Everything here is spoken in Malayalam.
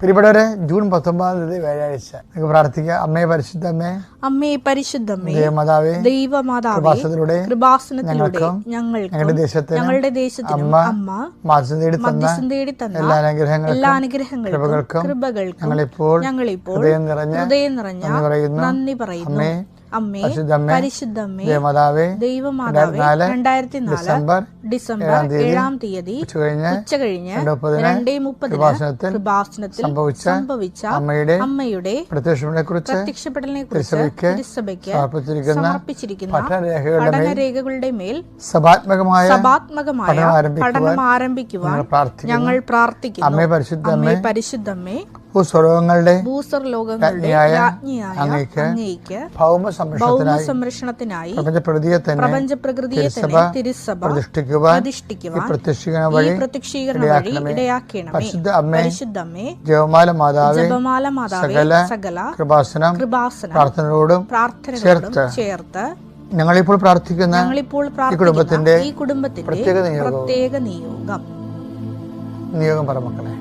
പ്രിയപ്പെട്ടവരെ ജൂൺ പത്തൊമ്പതാം തീയതി വ്യാഴാഴ്ച. നിങ്ങൾക്ക് പ്രാർത്ഥിക്കാം. അമ്മയെ പരിശുദ്ധ അമ്മേ പരിശുദ്ധമ്മേ ദേവമാതാവേ ദൈവമാതാവേ കൃപാസനത്തിലൂടെ ഞങ്ങൾക്കും ഞങ്ങളുടെ ദേശത്തെ ഞങ്ങളുടെ ദേശത്തെ അമ്മ അമ്മ മാസം തേടി തന്ന തേടി തന്ന എല്ലാ അനുഗ്രഹങ്ങൾക്കും എല്ലാ അനുഗ്രഹങ്ങൾക്കും കൃപകൾക്കും കൃപകൾക്കും ഞങ്ങളിപ്പോൾ ഞങ്ങളിപ്പോൾ ഹൃദയം നിറഞ്ഞ ഹൃദയം നിറഞ്ഞ നന്ദി പറയുന്നു. നന്ദി പറയുന്നു. അമ്മേ അമ്മേ പരിശുദ്ധ അമ്മേ പരിശുദ്ധമ്മേ ദേവമാതാവേ ദൈവമാതാവേ രണ്ടായിരത്തി നാല് ഡിസംബർ ഡിസംബർ ഏഴാം തീയതി ഉച്ച കഴിഞ്ഞ് രണ്ട് മുപ്പതിന് കൃപാസനത്തിൽ സംഭവിച്ച അമ്മയുടെ അമ്മയുടെ കുറിച്ച് പ്രത്യക്ഷപ്പെടലിനെ കുറിച്ച് തിരുസഭയ്ക്ക് തിരുസഭയ്ക്ക് സമർപ്പിച്ചിരിക്കുന്ന സമർപ്പിച്ചിരിക്കുന്ന പഠനരേഖകളുടെ മേൽ സഭാത്മകമായ സഭാത്മകമായ പഠനം ആരംഭിക്കുവാൻ ഞങ്ങൾ പ്രാർത്ഥിക്കുന്നു. അമ്മേ പരിശുദ്ധ പരിശുദ്ധമ്മേ ഭൂസ്വലോകങ്ങളുടെ ഭൂസർ ലോകങ്ങളുടെ രാജ്ഞിയായ രാജ്ഞിയായ അങ്ങയ്ക്ക് അങ്ങയ്ക്ക് ഭൗമ ഭൗമ സംരക്ഷണത്തിനായി പ്രപഞ്ചപ്രകൃതിയെ പ്രപഞ്ച തന്നെ തിരുസഭ തന്നെ തിരുസഭ പ്രതിഷ്ഠിക്കുവാൻ പ്രതിഷ്ഠിക്കുവാൻ പ്രത്യക്ഷീകരണ വഴി പ്രത്യക്ഷീകരണ വഴി ഇടയാക്കണമേ. പരിശുദ്ധ അമ്മേ ജപമാല മാതാവേ ജപമാല മാതാവേ സകല സകല കൃപാസനം കൃപാസന പ്രാർത്ഥനയോടും ചേർത്ത് ഞങ്ങളിപ്പോൾ പ്രാർത്ഥിക്കുന്ന ഞങ്ങളിപ്പോൾ കുടുംബത്തിന്റെ ഈ കുടുംബത്തിന്റെ പ്രത്യേക നിയോഗവും പ്രത്യേക നിയോഗം. നിയോഗം പറ മക്കളെ.